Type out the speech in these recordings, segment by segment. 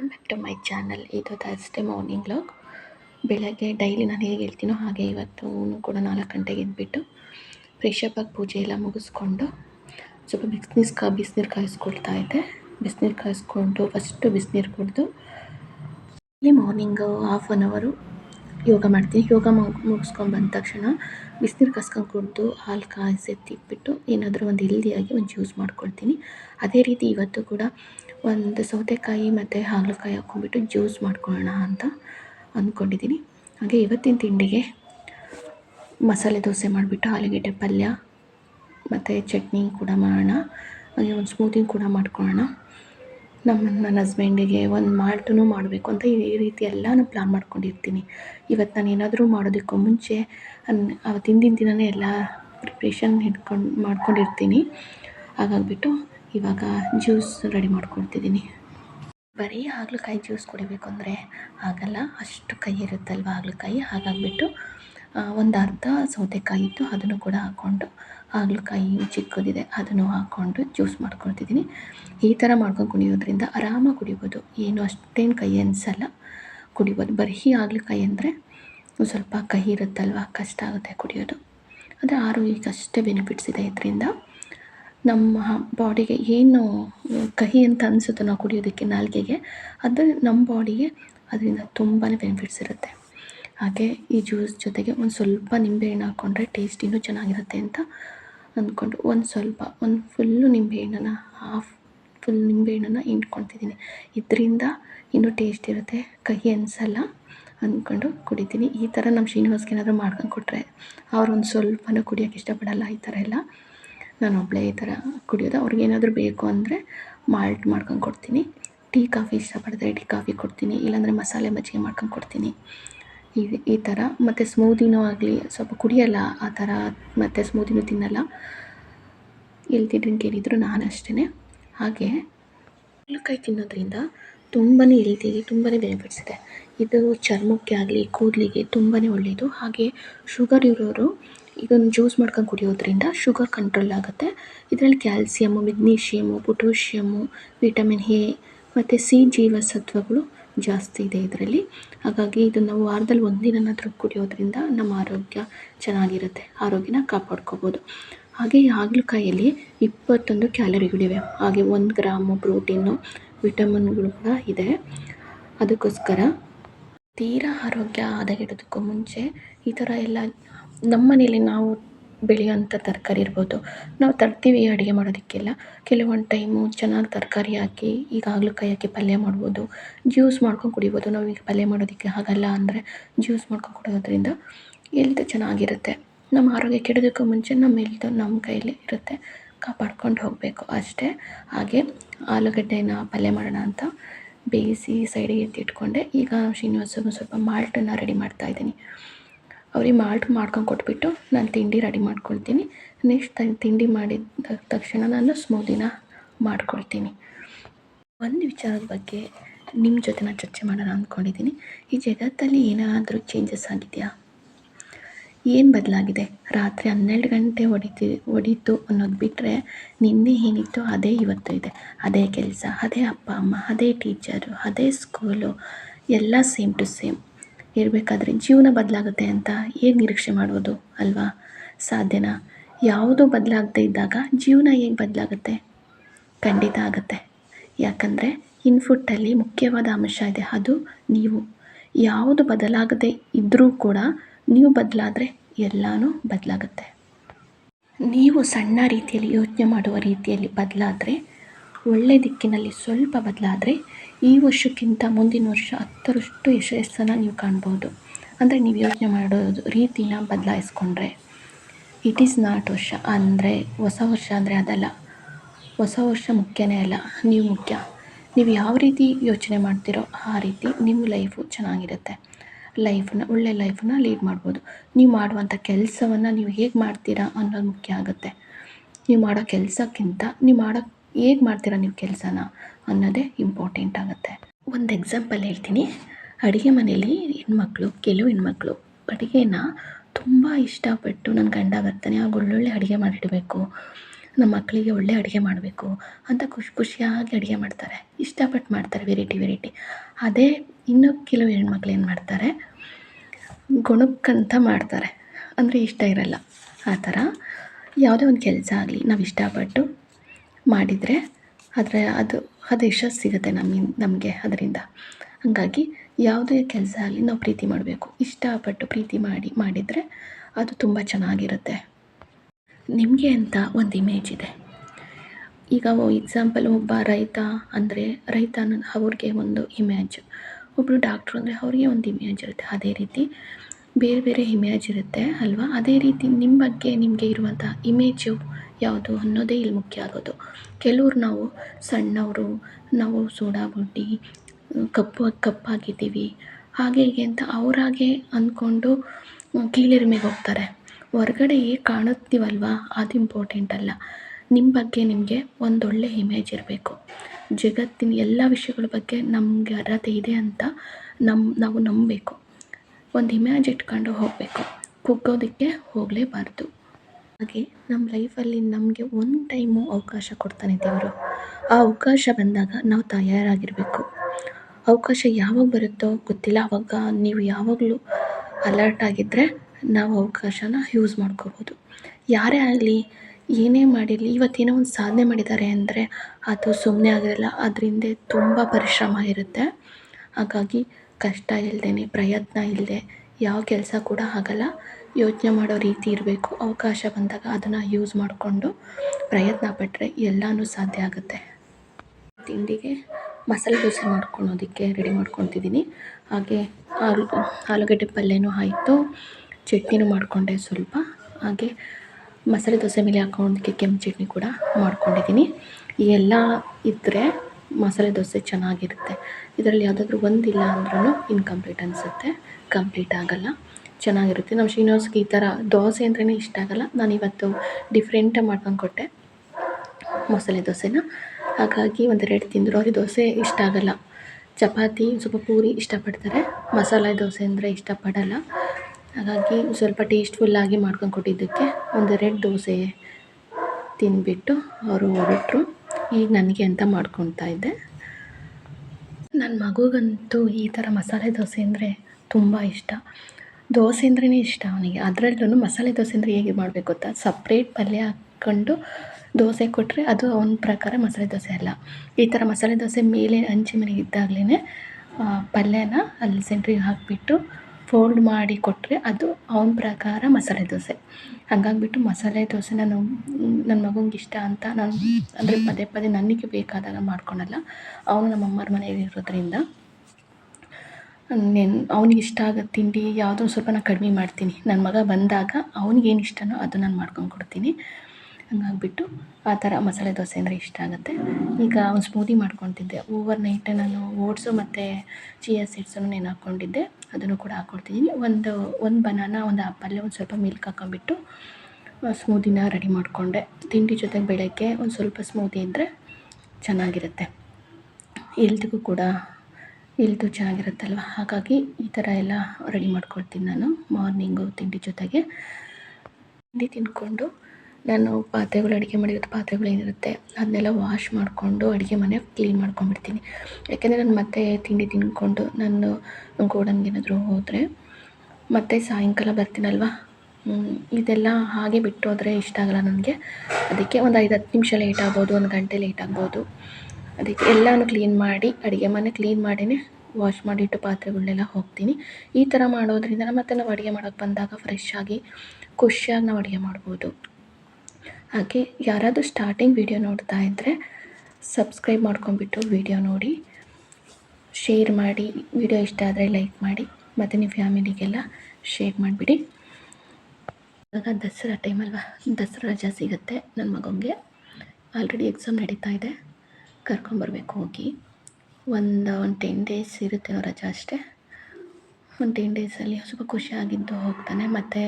Welcome back to my channel ಇದು Thursday morning log ಬೆಳಗ್ಗೆ daily ನಾನು ಹೇಗೆ ಹೇಳ್ತೀನೋ ಹಾಗೆ ಇವತ್ತು ಕೂಡ ನಾಲ್ಕು ಗಂಟೆಗೆ ಎದ್ಬಿಟ್ಟು ಅಪ್ ಆಗಿ ಪೂಜೆ ಎಲ್ಲ ಮುಗಿಸ್ಕೊಂಡು ಸ್ವಲ್ಪ ಬಿಸಿನೀರು ಕಾ, ಬಿಸಿನೀರು ಕಾಯಿಸ್ಕೊಳ್ತಾ ಇದ್ದೆ. ಬಿಸಿನೀರು ಕಾಯಿಸ್ಕೊಂಡು ಫಸ್ಟು ಬಿಸಿನೀರು ಕುಡಿದು ಇಲ್ಲಿ ಮಾರ್ನಿಂಗು ಹಾಫ್ ಆನ್ ಅವರು ಯೋಗ ಮಾಡ್ತೀನಿ. ಯೋಗ ಮುಗಿಸ್ಕೊಂಡು ಬಂದ ತಕ್ಷಣ ಬಿಸಿನೀರು ಕಸ್ಕೊಂಡು ಕುಡಿದು ಹಾಲು ಕಾಯಿಸಿ ತಿಕ್ಬಿಟ್ಟು ಏನಾದರೂ ಒಂದು ಹೆಲ್ದಿಯಾಗಿ ಒಂದು ಜ್ಯೂಸ್ ಮಾಡ್ಕೊಳ್ತೀನಿ. ಅದೇ ರೀತಿ ಇವತ್ತು ಕೂಡ ಒಂದು ಸೌತೆಕಾಯಿ ಮತ್ತು ಹಾಗಲಕಾಯಿ ಹಾಕ್ಕೊಂಬಿಟ್ಟು ಜ್ಯೂಸ್ ಮಾಡ್ಕೊಳ್ಳೋಣ ಅಂತ ಅಂದ್ಕೊಂಡಿದ್ದೀನಿ. ಹಾಗೆ ಇವತ್ತಿನ ತಿಂಡಿಗೆ ಮಸಾಲೆ ದೋಸೆ ಮಾಡಿಬಿಟ್ಟು ಆಲೂಗೆಡ್ಡೆ ಪಲ್ಯ ಮತ್ತು ಚಟ್ನಿ ಕೂಡ ಮಾಡೋಣ. ಹಾಗೆ ಒಂದು ಸ್ಮೂತಿ ಕೂಡ ಮಾಡ್ಕೊಳ್ಳೋಣ. ನಮ್ಮ, ನನ್ನ ಹಸ್ಬೆಂಡಿಗೆ ಒಂದು ಮಾಲ್ಟೂ ಮಾಡಬೇಕು ಅಂತ ಈ ರೀತಿ ಎಲ್ಲನೂ ಪ್ಲ್ಯಾನ್ ಮಾಡ್ಕೊಂಡಿರ್ತೀನಿ. ಇವತ್ತು ನಾನು ಏನಾದರೂ ಮಾಡೋದಕ್ಕೂ ಮುಂಚೆ ಅವತ್ತಿನ ದಿನವೇ ಎಲ್ಲ ಪ್ರಿಪ್ರೇಷನ್ ಹಿಡ್ಕೊಂಡು ಮಾಡ್ಕೊಂಡಿರ್ತೀನಿ. ಹಾಗಾಗಿಬಿಟ್ಟು ಇವಾಗ ಜ್ಯೂಸ್ ರೆಡಿ ಮಾಡ್ಕೊಳ್ತಿದ್ದೀನಿ. ಬರೀ ಹಾಗಲಕಾಯಿ ಜ್ಯೂಸ್ ಕುಡಿಬೇಕು ಅಂದರೆ ಆಗಲ್ಲ. ಅಷ್ಟು ಕೈ ಇರುತ್ತಲ್ವ ಹಾಗಲಕಾಯಿ? ಹಾಗಾಗಿಬಿಟ್ಟು ಒಂದು ಅರ್ಧ ಸೌತೆಕಾಯಿ ಇತ್ತು ಅದನ್ನು ಕೂಡ ಹಾಕ್ಕೊಂಡು, ಹಾಗಲಕಾಯಿ ಚಿಕ್ಕದಿದೆ, ಅದನ್ನು ಹಾಕ್ಕೊಂಡು ಜ್ಯೂಸ್ ಮಾಡ್ಕೊಳ್ತಿದ್ದೀನಿ. ಈ ಥರ ಮಾಡ್ಕೊಂಡು ಕುಡಿಯೋದ್ರಿಂದ ಆರಾಮಾಗಿ ಕುಡಿಬೋದು. ಏನು ಅಷ್ಟೇನು ಕೈ ಅನಿಸಲ್ಲ ಕುಡಿಬೋದು. ಬರೀ ಹಾಗಲಕಾಯಿ ಅಂದರೆ ಸ್ವಲ್ಪ ಕಹಿ ಇರುತ್ತಲ್ವ? ಕಷ್ಟ ಆಗುತ್ತೆ ಕುಡಿಯೋದು. ಆದರೆ ಆರೋಗ್ಯಕ್ಕೆ ಅಷ್ಟೇ ಬೆನಿಫಿಟ್ಸ್ ಇದೆ ಇದರಿಂದ. ನಮ್ಮ ಬಾಡಿಗೆ ಏನು ಕಹಿ ಅಂತ ಅನಿಸುತ್ತೋ ನಾವು ಕುಡಿಯೋದಕ್ಕೆ ನಾಲಿಗೆಗೆ, ಅದು ನಮ್ಮ ಬಾಡಿಗೆ ಅದರಿಂದ ತುಂಬಾ ಬೆನಿಫಿಟ್ಸ್ ಇರುತ್ತೆ. ಹಾಗೆ ಈ ಜ್ಯೂಸ್ ಜೊತೆಗೆ ಒಂದು ಸ್ವಲ್ಪ ನಿಂಬೆಹಣ್ಣು ಹಾಕ್ಕೊಂಡ್ರೆ ಟೇಸ್ಟ್ ಇನ್ನೂ ಚೆನ್ನಾಗಿರುತ್ತೆ ಅಂತ ಅಂದ್ಕೊಂಡು ಒಂದು ಸ್ವಲ್ಪ, ಒಂದು ಫುಲ್ಲು ನಿಂಬೆಹಣ್ಣನ್ನು ಹಾಫ್ ಫುಲ್ ನಿಂಬೆಹಣ್ಣನ್ನು ಹಿಂಡ್ಕೊತಿದ್ದೀನಿ. ಇದರಿಂದ ಇನ್ನೂ ಟೇಸ್ಟ್ ಇರುತ್ತೆ, ಕಹಿ ಅನಿಸಲ್ಲ ಅಂದ್ಕೊಂಡು ಕುಡಿತೀನಿ. ಈ ಥರ ನಮ್ಮ ಶ್ರೀನಿವಾಸ್ಗೆ ಏನಾದರೂ ಮಾಡ್ಕೊಂಡು ಕೊಟ್ಟರೆ ಅವ್ರು ಒಂದು ಸ್ವಲ್ಪನೂ ಕುಡಿಯೋಕ್ಕೆ ಇಷ್ಟಪಡಲ್ಲ, ಈ ಥರ ಎಲ್ಲ. ನಾನು ಒಬ್ಬಳೇ ಈ ಥರ ಕುಡಿಯೋದು. ಅವ್ರಿಗೇನಾದರೂ ಬೇಕು ಅಂದರೆ ಮಾಲ್ಟ್ ಮಾಡ್ಕೊಂಡು ಕೊಡ್ತೀನಿ. ಟೀ ಕಾಫಿ ಇಷ್ಟಪಡ್ತಾರೆ. ಟೀ ಕಾಫಿ ಕೊಡ್ತೀನಿ. ಇಲ್ಲಾಂದರೆ ಮಸಾಲೆ ಮಜ್ಜಿಗೆ ಮಾಡ್ಕೊಂಡು ಕೊಡ್ತೀನಿ. ಈ ಈ ಥರ. ಮತ್ತು ಸ್ಮೂದಿನೂ ಆಗಲಿ, ಸ್ವಲ್ಪ ಕುಡಿಯಲ್ಲ, ಆ ಥರ ಮತ್ತು ಸ್ಮೂದಿನೂ ತಿನ್ನಲ್ಲ. ಎಲ್ತಿ ಡ್ರಿಂಕ್ ಏನಿದ್ರು ನಾನು ಅಷ್ಟೇ ಹಾಗೆ ಹಾಗಲಕಾಯಿ ತಿನ್ನೋದ್ರಿಂದ ತುಂಬಾ ಎಲ್ತಿಗೆ ತುಂಬಾ ಬೆನಿಫಿಟ್ಸ್ ಇದೆ. ಇದು ಚರ್ಮಕ್ಕೆ ಆಗಲಿ, ಕೂದಲಿಗೆ ತುಂಬಾ ಒಳ್ಳೆಯದು ಹಾಗೆ ಶುಗರ್ ಇರೋರು ಇದನ್ನು ಜ್ಯೂಸ್ ಮಾಡ್ಕೊಂಡು ಕುಡಿಯೋದ್ರಿಂದ ಶುಗರ್ ಕಂಟ್ರೋಲ್ ಆಗುತ್ತೆ. ಇದರಲ್ಲಿ calcium magnesium potassium vitamin A ಮತ್ತು ಸಿ ಜೀವಸತ್ವಗಳು ಜಾಸ್ತಿ ಇದೆ ಇದರಲ್ಲಿ. ಹಾಗಾಗಿ ಇದನ್ನು ವಾರದಲ್ಲಿ ಒಂದಿನನಾದರೂ ಕುಡಿಯೋದ್ರಿಂದ ನಮ್ಮ ಆರೋಗ್ಯ ಚೆನ್ನಾಗಿರುತ್ತೆ. ಆರೋಗ್ಯನ ಕಾಪಾಡ್ಕೋಬೋದು. ಹಾಗೆ ಹಾಗಲಕಾಯಲ್ಲಿ ಇಪ್ಪತ್ತೊಂದು ಕ್ಯಾಲರಿಗಳಿವೆ. ಹಾಗೆ ಒಂದು ಗ್ರಾಮು ಪ್ರೋಟೀನು, ವಿಟಮಿನ್ಗಳು ಕೂಡ ಇದೆ. ಅದಕ್ಕೋಸ್ಕರ ತೀರಾ ಆರೋಗ್ಯ ಹದಗೆಡೋದಕ್ಕೂ ಮುಂಚೆ ಈ ಥರ ಎಲ್ಲ ನಮ್ಮ ಮನೇಲಿ ನಾವು ಬೆಳೆಯೋಂಥ ತರಕಾರಿ ಇರ್ಬೋದು. ನಾವು ತರ್ತೀವಿ ಅಡುಗೆ ಮಾಡೋದಕ್ಕೆಲ್ಲ. ಕೆಲವೊಂದು ಟೈಮು ಚೆನ್ನಾಗಿ ತರಕಾರಿ ಹಾಕಿ ಈಗ ಹಾಗಲಕಾಯಿ ಹಾಕಿ ಪಲ್ಯ ಮಾಡ್ಬೋದು. ಜ್ಯೂಸ್ ಮಾಡ್ಕೊಂಡು ಕುಡಿಬೋದು. ನಾವು ಈಗ ಪಲ್ಯ ಮಾಡೋದಕ್ಕೆ ಆಗಲ್ಲ ಅಂದರೆ ಜ್ಯೂಸ್ ಮಾಡ್ಕೊಂಡು ಕುಡಿಯೋದ್ರಿಂದ ಎಲ್ತ್ ಚೆನ್ನಾಗಿರುತ್ತೆ. ನಮ್ಮ ಆರೋಗ್ಯ ಕೆಡೋದಕ್ಕೂ ಮುಂಚೆ ನಮ್ಮ ಎಲ್ತ್ ನಮ್ಮ ಕೈಯಲ್ಲಿ ಇರುತ್ತೆ. ಕಾಪಾಡ್ಕೊಂಡು ಹೋಗಬೇಕು ಅಷ್ಟೇ. ಹಾಗೆ ಆಲೂಗಡ್ಡೆನ ಪಲ್ಯ ಮಾಡೋಣ ಅಂತ ಬೇಯಿಸಿ ಸೈಡಿಗೆ ಎತ್ತಿಟ್ಕೊಂಡೆ ಈಗ ಶ್ರೀನಿವಾಸಗೂ ಸ್ವಲ್ಪ ಮಾಲ್ಟನ್ನು ರೆಡಿ ಮಾಡ್ತಾಯಿದ್ದೀನಿ ಅವ್ರಿಗೆ ಮಾಲ್ಟ್ ಮಾಡ್ಕೊಂಡು ಕೊಟ್ಬಿಟ್ಟು ನಾನು ತಿಂಡಿ ರೆಡಿ ಮಾಡ್ಕೊಳ್ತೀನಿ. ನೆಕ್ಸ್ಟ್ ತಿಂಡಿ ಮಾಡಿದ ತಕ್ಷಣ ನಾನು ಸ್ಮೂದಿನ ಮಾಡ್ಕೊಳ್ತೀನಿ. ಒಂದು ವಿಚಾರದ ಬಗ್ಗೆ ನಿಮ್ಮ ಜೊತೆ ನಾನು ಚರ್ಚೆ ಮಾಡೋಣ ಅಂದ್ಕೊಂಡಿದ್ದೀನಿ ಈ ಜಗತ್ತಲ್ಲಿ ಏನಾದರೂ ಚೇಂಜಸ್ ಆಗಿದೆಯಾ? ಏನು ಬದಲಾಗಿದೆ? ರಾತ್ರಿ ಹನ್ನೆರಡು ಗಂಟೆ ಹೊಡಿತಿ, ಹೊಡೀತು ಅನ್ನೋದು ಬಿಟ್ಟರೆ ನಿನ್ನೆ ಏನಿತ್ತು ಅದೇ ಇವತ್ತು ಇದೆ. ಅದೇ ಕೆಲಸ, ಅದೇ ಅಪ್ಪ, ಅಮ್ಮ, ಅದೇ ಟೀಚರು ಅದೇ ಸ್ಕೂಲು ಎಲ್ಲ ಸೇಮ್ ಟು ಸೇಮ್ ಇರಬೇಕಾದ್ರೆ ಜೀವನ ಬದಲಾಗುತ್ತೆ ಅಂತ ಹೇಗೆ ನಿರೀಕ್ಷೆ ಮಾಡ್ಬೋದು ಅಲ್ವಾ? ಸಾಧ್ಯನಾ? ಯಾವುದು ಬದಲಾಗದೇ ಇದ್ದಾಗ ಜೀವನ ಹೇಗೆ ಬದಲಾಗುತ್ತೆ? ಖಂಡಿತ ಆಗುತ್ತೆ. ಯಾಕಂದರೆ ಇನ್ಫುಟ್ಟಲ್ಲಿ ಮುಖ್ಯವಾದ ಅಂಶ ಇದೆ, ಅದು ನೀವು. ಯಾವುದು ಬದಲಾಗದೆ ಇದ್ದರೂ ಕೂಡ ನೀವು ಬದಲಾದರೆ ಎಲ್ಲನೂ ಬದಲಾಗುತ್ತೆ. ನೀವು ಸಣ್ಣ ರೀತಿಯಲ್ಲಿ ಯೋಚನೆ ಮಾಡುವ ರೀತಿಯಲ್ಲಿ ಬದಲಾದರೆ, ಒಳ್ಳೆ ದಿಕ್ಕಿನಲ್ಲಿ ಸ್ವಲ್ಪ ಬದಲಾದರೆ ಈ ವರ್ಷಕ್ಕಿಂತ ಮುಂದಿನ ವರ್ಷ ಹತ್ತರಷ್ಟು ಯಶಸ್ಸನ್ನು ನೀವು ಕಾಣ್ಬೋದು. ಅಂದರೆ ನೀವು ಯೋಚನೆ ಮಾಡೋದು ರೀತಿನ ಬದಲಾಯಿಸ್ಕೊಂಡ್ರೆ. ಇಟ್ ಈಸ್ ನಾಟ್ ವರ್ಷ ಅಂದರೆ ಹೊಸ ವರ್ಷ ಅಂದರೆ ಅದಲ್ಲ. ಹೊಸ ವರ್ಷ ಮುಖ್ಯನೇ ಅಲ್ಲ, ನೀವು ಮುಖ್ಯ. ನೀವು ಯಾವ ರೀತಿ ಯೋಚನೆ ಮಾಡ್ತೀರೋ ಆ ರೀತಿ ನಿಮ್ಮ ಲೈಫು ಚೆನ್ನಾಗಿರುತ್ತೆ. ಲೈಫನ್ನ ಒಳ್ಳೆ ಲೈಫನ್ನ ಲೀಡ್ ಮಾಡ್ಬೋದು. ನೀವು ಮಾಡುವಂಥ ಕೆಲಸವನ್ನು ನೀವು ಹೇಗೆ ಮಾಡ್ತೀರಾ ಅನ್ನೋದು ಮುಖ್ಯ ಆಗುತ್ತೆ. ನೀವು ಮಾಡೋ ಕೆಲಸಕ್ಕಿಂತ, ನೀವು ಮಾಡೋ ಹೇಗೆ ಮಾಡ್ತೀರಾ ನೀವು ಕೆಲಸನ ಅನ್ನೋದೇ ಇಂಪಾರ್ಟೆಂಟ್ ಆಗುತ್ತೆ. ಒಂದು ಎಕ್ಸಾಂಪಲ್ ಹೇಳ್ತೀನಿ. ಅಡುಗೆ ಮನೇಲಿ ಹೆಣ್ಮಕ್ಳು, ಕೆಲವು ಹೆಣ್ಮಕ್ಳು ಅಡುಗೆನ ತುಂಬ ಇಷ್ಟಪಟ್ಟು ನನ್ನ ಗಂಡ ಬರ್ತಾನೆ, ಆಗ ಒಳ್ಳೊಳ್ಳೆ ಅಡುಗೆ ಮಾಡಿಡಬೇಕು. ನಮ್ಮ ಮಕ್ಕಳಿಗೆ ಒಳ್ಳೆ ಅಡುಗೆ ಮಾಡಬೇಕು ಅಂತ ಖುಷಿ ಖುಷಿಯಾಗಿ ಅಡುಗೆ ಮಾಡ್ತಾರೆ. ಇಷ್ಟಪಟ್ಟು ಮಾಡ್ತಾರೆ ವೆರೈಟಿ ವೆರೈಟಿ ಅದೇ ಇನ್ನೂ ಕೆಲವು ಹೆಣ್ಮಕ್ಳು ಏನು ಮಾಡ್ತಾರೆ? ಗುಣಕ್ಕಂತ ಮಾಡ್ತಾರೆ. ಅಂದರೆ ಇಷ್ಟ ಇರಲ್ಲ. ಆ ಥರ ಯಾವುದೇ ಒಂದು ಕೆಲಸ ಆಗಲಿ, ನಾವು ಇಷ್ಟಪಟ್ಟು ಮಾಡಿದರೆ ಆದರೆ ಅದು ಅದು ಯಶಸ್ಸು ಸಿಗುತ್ತೆ ನಮ್ಮ ನಮಗೆ ಅದರಿಂದ. ಹಾಗಾಗಿ ಯಾವುದೇ ಕೆಲಸ ಆಗಲಿ ನಾವು ಪ್ರೀತಿ ಮಾಡಬೇಕು. ಇಷ್ಟಪಟ್ಟು ಪ್ರೀತಿ ಮಾಡಿ, ಮಾಡಿದರೆ ಅದು ತುಂಬ ಚೆನ್ನಾಗಿರುತ್ತೆ. ನಿಮಗೆ ಅಂತ ಒಂದು ಇಮೇಜ್ ಇದೆ. ಈಗ ಎಕ್ಸಾಂಪಲ್ ಒಬ್ಬ ರೈತ ಅಂದರೆ ರೈತ ಅನ್ನೋದು ಅವ್ರಿಗೆ ಒಂದು ಇಮೇಜ್ ಒಬ್ಬರು ಡಾಕ್ಟ್ರು ಅಂದರೆ ಅವ್ರಿಗೆ ಒಂದು ಇಮೇಜ್ ಇರುತ್ತೆ. ಅದೇ ರೀತಿ ಬೇರೆ ಬೇರೆ ಇಮೇಜ್ ಇರುತ್ತೆ ಅಲ್ವಾ? ಅದೇ ರೀತಿ ನಿಮ್ಮ ಬಗ್ಗೆ ನಿಮಗೆ ಇರುವಂಥ ಇಮೇಜು ಯಾವುದು ಅನ್ನೋದೇ ಇಲ್ಲಿ ಮುಖ್ಯ ಆಗೋದು. ಕೆಲವ್ರು ನಾವು ಸಣ್ಣವರು, ನಾವು ಸೋಡಾ ಬುಡ್ಡಿ ಕಪ್ಪು, ಕಪ್ಪಾಗಿದ್ದೀವಿ. ಹಾಗೆ ಹೀಗೆ ಅಂತ ಅವರಾಗೆ ಅಂದ್ಕೊಂಡು ಕೀಳಿರಿಮೆಗೆ ಹೋಗ್ತಾರೆ. ಹೊರಗಡೆ ಹೇಗೆ ಕಾಣುತ್ತೀವಲ್ವ? ಅದು ಇಂಪಾರ್ಟೆಂಟ್ ಅಲ್ಲ. ನಿಮ್ಮ ಬಗ್ಗೆ ನಿಮಗೆ ಒಂದೊಳ್ಳೆ ಇಮೇಜ್ ಇರಬೇಕು. ಜಗತ್ತಿನ ಎಲ್ಲ ವಿಷಯಗಳ ಬಗ್ಗೆ ನಮಗೆ ಅರ್ಹತೆ ಇದೆ ಅಂತ ನಮ್ಮ ನಾವು ನಂಬಬೇಕು. ಒಂದು ಇಮೇಜ್ ಇಟ್ಕೊಂಡು ಹೋಗಬೇಕು. ಕುಗ್ಗೋದಕ್ಕೆ ಹೋಗಲೇಬಾರ್ದು. ಹಾಗೆ ನಮ್ಮ ಲೈಫಲ್ಲಿ ನಮಗೆ ಒಂದು ಟೈಮು ಅವಕಾಶ ಕೊಡ್ತಾನೆ ದೇವರು. ಆ ಅವಕಾಶ ಬಂದಾಗ ನಾವು ತಯಾರಾಗಿರಬೇಕು. ಅವಕಾಶ ಯಾವಾಗ ಬರುತ್ತೋ ಗೊತ್ತಿಲ್ಲ. ಅವಾಗ ನೀವು ಯಾವಾಗಲೂ ಅಲರ್ಟ್ ಆಗಿದ್ದರೆ ನಾವು ಅವಕಾಶನ ಯೂಸ್ ಮಾಡ್ಕೋಬೋದು. ಯಾರೇ ಆಗಲಿ, ಏನೇ ಮಾಡಿರಲಿ, ಇವತ್ತೇನೋ ಒಂದು ಸಾಧನೆ ಮಾಡಿದ್ದಾರೆ ಅಂದರೆ ಅದು ಸುಮ್ಮನೆ ಆಗಿರಲ್ಲ, ಅದರಿಂದ ತುಂಬ ಪರಿಶ್ರಮ ಇರುತ್ತೆ. ಹಾಗಾಗಿ ಕಷ್ಟ ಇಲ್ಲದೇನೆ ಪ್ರಯತ್ನ ಇಲ್ಲದೆ ಯಾವ ಕೆಲಸ ಕೂಡ ಆಗಲ್ಲ. ಯೋಚನೆ ಮಾಡೋ ರೀತಿ ಇರಬೇಕು. ಅವಕಾಶ ಬಂದಾಗ ಅದನ್ನು ಯೂಸ್ ಮಾಡಿಕೊಂಡು ಪ್ರಯತ್ನ ಪಟ್ಟರೆ ಎಲ್ಲನೂ ಸಾಧ್ಯ ಆಗುತ್ತೆ. ತಿಂಡಿಗೆ ಮಸಾಲೆ ದೋಸೆ ಮಾಡ್ಕೊಳೋದಕ್ಕೆ ರೆಡಿ ಮಾಡ್ಕೊತಿದ್ದೀನಿ ಹಾಗೆ ಆಲು ಆಲೂಗಡ್ಡೆ ಪಲ್ಯನೂ ಆಯಿತು. ಚಟ್ನಿನೂ ಮಾಡಿಕೊಂಡೆ ಸ್ವಲ್ಪ. ಹಾಗೆ ಮಸಾಲೆ ದೋಸೆ ಮೇಲೆ ಹಾಕೋದಕ್ಕೆ ಕೆಂಪು ಚಟ್ನಿ ಕೂಡ ಮಾಡ್ಕೊಂಡಿದ್ದೀನಿ ಎಲ್ಲ ಇದ್ದರೆ ಮಸಾಲೆ ದೋಸೆ ಚೆನ್ನಾಗಿರುತ್ತೆ. ಇದರಲ್ಲಿ ಯಾವುದಾದ್ರೂ ಒಂದಿಲ್ಲ ಅಂದ್ರೂ ಇನ್ಕಂಪ್ಲೀಟ್ ಅನಿಸುತ್ತೆ. ಕಂಪ್ಲೀಟ್ ಆಗೋಲ್ಲ. ಚೆನ್ನಾಗಿರುತ್ತೆ. ನಮ್ಮ ಶ್ರೀನಿವಾಸ್ಗೆ ಈ ಥರ ದೋಸೆ ಅಂದ್ರೇ ಇಷ್ಟ ಆಗೋಲ್ಲ. ನಾನು ಇವತ್ತು ಡಿಫ್ರೆಂಟಾಗಿ ಮಾಡ್ಕೊಂಡು ಕೊಟ್ಟೆ ಮಸಾಲೆ ದೋಸೆನ. ಹಾಗಾಗಿ ಒಂದೆರಡು ತಿಂದರು ಅವ್ರಿಗೆ ದೋಸೆ ಇಷ್ಟ ಆಗೋಲ್ಲ. ಚಪಾತಿ, ಸ್ವಲ್ಪ ಪೂರಿ ಇಷ್ಟಪಡ್ತಾರೆ. ಮಸಾಲೆ ದೋಸೆ ಅಂದರೆ ಇಷ್ಟಪಡೋಲ್ಲ. ಹಾಗಾಗಿ ಸ್ವಲ್ಪ ಟೇಸ್ಟ್ಫುಲ್ಲಾಗಿ ಮಾಡ್ಕೊಂಡು ಕೊಟ್ಟಿದ್ದಕ್ಕೆ ಒಂದೆರಡು ದೋಸೆ ತಿಂದುಬಿಟ್ಟು ಅವರು ಹೊರಟರು. ಈಗ ನನಗೆ ಅಂತ ಮಾಡ್ಕೊತಾ ಇದ್ದೆ. ನನ್ನ ಮಗುಗಂತೂ ಈ ಥರ ಮಸಾಲೆ ದೋಸೆ ಅಂದರೆ ತುಂಬ ಇಷ್ಟ. ದೋಸೆ ಅಂದ್ರೇ ಇಷ್ಟ ಅವನಿಗೆ. ಅದರಲ್ಲೂ ಮಸಾಲೆ ದೋಸೆ ಅಂದರೆ ಹೇಗೆ ಮಾಡಬೇಕು ಗೊತ್ತಾ? ಸಪ್ರೇಟ್ ಪಲ್ಯ ಹಾಕ್ಕೊಂಡು ದೋಸೆ ಕೊಟ್ಟರೆ ಅದು ಅವನ ಪ್ರಕಾರ ಮಸಾಲೆ ದೋಸೆ ಅಲ್ಲ. ಈ ಥರ ಮಸಾಲೆ ದೋಸೆ ಮೇಲೆ ಹಂಚಿ ಮನೆಗೆ ಇದ್ದಾಗಲೇ ಪಲ್ಯನ ಅಲ್ಲಿ ಸೆಂಟ್ರಿಗೆ ಹಾಕಿಬಿಟ್ಟು ಫೋಲ್ಡ್ ಮಾಡಿ ಕೊಟ್ಟರೆ ಅದು ಅವನ ಪ್ರಕಾರ ಮಸಾಲೆ ದೋಸೆ. ಹಂಗಾಗ್ಬಿಟ್ಟು ಮಸಾಲೆ ದೋಸೆ ನಾನು ನನ್ನ ಮಗಂಗೆ ಇಷ್ಟ ಅಂತ ನಾನು ಅಂದರೆ ಪದೇ ಪದೇ ನನಗೆ ಬೇಕಾದಾಗ ಮಾಡ್ಕೊಳಲ್ಲ. ಅವನು ನಮ್ಮ ಅಮ್ಮರ ಮನೆಯಲ್ಲಿ ಇರೋದ್ರಿಂದ ನೆನ್ ಅವ್ನಿಗೆ ಇಷ್ಟ ಆಗೋ ತಿಂಡಿ ಯಾವುದೋ ಸ್ವಲ್ಪ ನಾನು ಕಡಿಮೆ ಮಾಡ್ತೀನಿ. ನನ್ನ ಮಗ ಬಂದಾಗ ಅವ್ನಿಗೆ ಏನು ಇಷ್ಟನೋ ಅದು ನಾನು ಮಾಡ್ಕೊಂಡು ಕೊಡ್ತೀನಿ. ಹಂಗಾಗ್ಬಿಟ್ಟು ಆ ಥರ ಮಸಾಲೆ ದೋಸೆ ಅಂದರೆ ಇಷ್ಟ ಆಗುತ್ತೆ. ಈಗ ಒಂದು ಸ್ಮೂದಿ ಮಾಡ್ಕೊತಿದ್ದೆ. ಓವರ್ ನೈಟ್ ನಾನು ಓಟ್ಸು ಮತ್ತು ಚಿಯಾ ಸೀಡ್ಸನ್ನು ನೆನೆ ಹಾಕ್ಕೊಂಡಿದ್ದೆ ಅದನ್ನು ಕೂಡ ಹಾಕ್ಕೊಡ್ತಿದ್ದೀನಿ ಒಂದು ಒಂದು ಬನಾನ ಒಂದು ಆ್ಯಪಲ್ಲೇ ಒಂದು ಸ್ವಲ್ಪ ಮಿಲ್ಕ್ ಹಾಕ್ಕೊಂಬಿಟ್ಟು ಸ್ಮೂದಿನ ರೆಡಿ ಮಾಡಿಕೊಂಡೆ. ತಿಂಡಿ ಜೊತೆಗೆ ಬೆಳಗ್ಗೆ ಒಂದು ಸ್ವಲ್ಪ ಸ್ಮೂದಿ ಇದ್ದರೆ ಚೆನ್ನಾಗಿರುತ್ತೆ. ಎಲ್ತಿಗೂ ಕೂಡ ಎಲ್ತು ಚೆನ್ನಾಗಿರುತ್ತಲ್ವ? ಹಾಗಾಗಿ ಈ ಥರ ಎಲ್ಲ ರೆಡಿ ಮಾಡ್ಕೊಳ್ತೀನಿ ನಾನು ಮಾರ್ನಿಂಗು ತಿಂಡಿ ಜೊತೆಗೆ. ತಿಂಡಿ ತಿಂದ್ಕೊಂಡು ನಾನು ಪಾತ್ರೆಗಳು ಅಡುಗೆ ಮಾಡಿರೋದು ಪಾತ್ರೆಗಳು ಏನಿರುತ್ತೆ ಅದನ್ನೆಲ್ಲ ವಾಶ್ ಮಾಡಿಕೊಂಡು ಅಡುಗೆ ಮನೆ ಕ್ಲೀನ್ ಮಾಡ್ಕೊಂಡ್ಬಿಡ್ತೀನಿ. ಯಾಕೆಂದರೆ ನಾನು ಮತ್ತೆ ತಿಂಡಿ ತಿಂದ್ಕೊಂಡು ನಾನು ಗೋಡನ್ಗೆ ಏನಾದರೂ ಹೋದರೆ ಮತ್ತೆ ಸಾಯಂಕಾಲ ಬರ್ತೀನಲ್ವ? ಇದೆಲ್ಲ ಹಾಗೆ ಬಿಟ್ಟು ಹೋದರೆ ಇಷ್ಟ ಆಗಲ್ಲ ನನಗೆ. ಅದಕ್ಕೆ ಒಂದು ಐದು ಹತ್ತು ನಿಮಿಷ ಲೇಟ್ ಆಗ್ಬೋದು, ಒಂದು ಗಂಟೆ ಲೇಟ್ ಆಗ್ಬೋದು. ಅದಕ್ಕೆ ಎಲ್ಲನೂ ಕ್ಲೀನ್ ಮಾಡಿ, ಅಡುಗೆ ಮನೆ ಕ್ಲೀನ್ ಮಾಡಿಯೇ ವಾಶ್ ಮಾಡಿಟ್ಟು ಪಾತ್ರೆಗಳನ್ನೆಲ್ಲ ಹೋಗ್ತೀನಿ. ಈ ಥರ ಮಾಡೋದ್ರಿಂದ ಮತ್ತೆ ನಾವು ಅಡುಗೆ ಮಾಡೋಕೆ ಬಂದಾಗ ಫ್ರೆಶ್ ಆಗಿ, ಖುಷಿಯಾಗಿ ನಾವು ಅಡುಗೆ ಮಾಡ್ಬೋದು. ಹಾಗೆ ಯಾರಾದರೂ ಸ್ಟಾರ್ಟಿಂಗ್ ವಿಡಿಯೋ ನೋಡ್ತಾ ಇದ್ದರೆ ಸಬ್ಸ್ಕ್ರೈಬ್ ಮಾಡ್ಕೊಂಬಿಟ್ಟು ವಿಡಿಯೋ ನೋಡಿ ಶೇರ್ ಮಾಡಿ ವಿಡಿಯೋ ಇಷ್ಟ ಆದರೆ ಲೈಕ್ ಮಾಡಿ, ಮತ್ತು ನಿಮ್ಮ ಫ್ಯಾಮಿಲಿಗೆಲ್ಲ ಶೇರ್ ಮಾಡಿಬಿಡಿ. ಇವಾಗ ದಸರಾ ಟೈಮ್ ಅಲ್ವಾ? ದಸರಾ ರಜಾ ಸಿಗುತ್ತೆ ನನ್ನ ಮಗನಿಗೆ ಆಲ್ರೆಡಿ ಎಕ್ಸಾಮ್ ನಡೀತಾ ಇದೆ. ಕರ್ಕೊಂಬರ್ಬೇಕು ಹೋಗಿ. ಒಂದು ಒಂದು ಟೆನ್ ಡೇಸ್ ಇರುತ್ತೇನೋ ರಜಾ ಅಷ್ಟೇ. ಒಂದು ಟೆನ್ ಡೇಸಲ್ಲಿ ಸ್ವಲ್ಪ ಖುಷಿಯಾಗಿದ್ದು ಹೋಗ್ತಾನೆ. ಮತ್ತು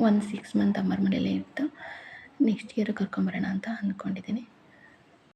ಒಂದು ಸಿಕ್ಸ್ ಮಂತ್ ಅಮ್ಮರ ಮನೇಲೇ ಇತ್ತು ನೆಕ್ಸ್ಟ್ ಇಯರ್ ಕರ್ಕೊಂಬರೋಣ ಅಂತ ಅಂದ್ಕೊಂಡಿದ್ದೀನಿ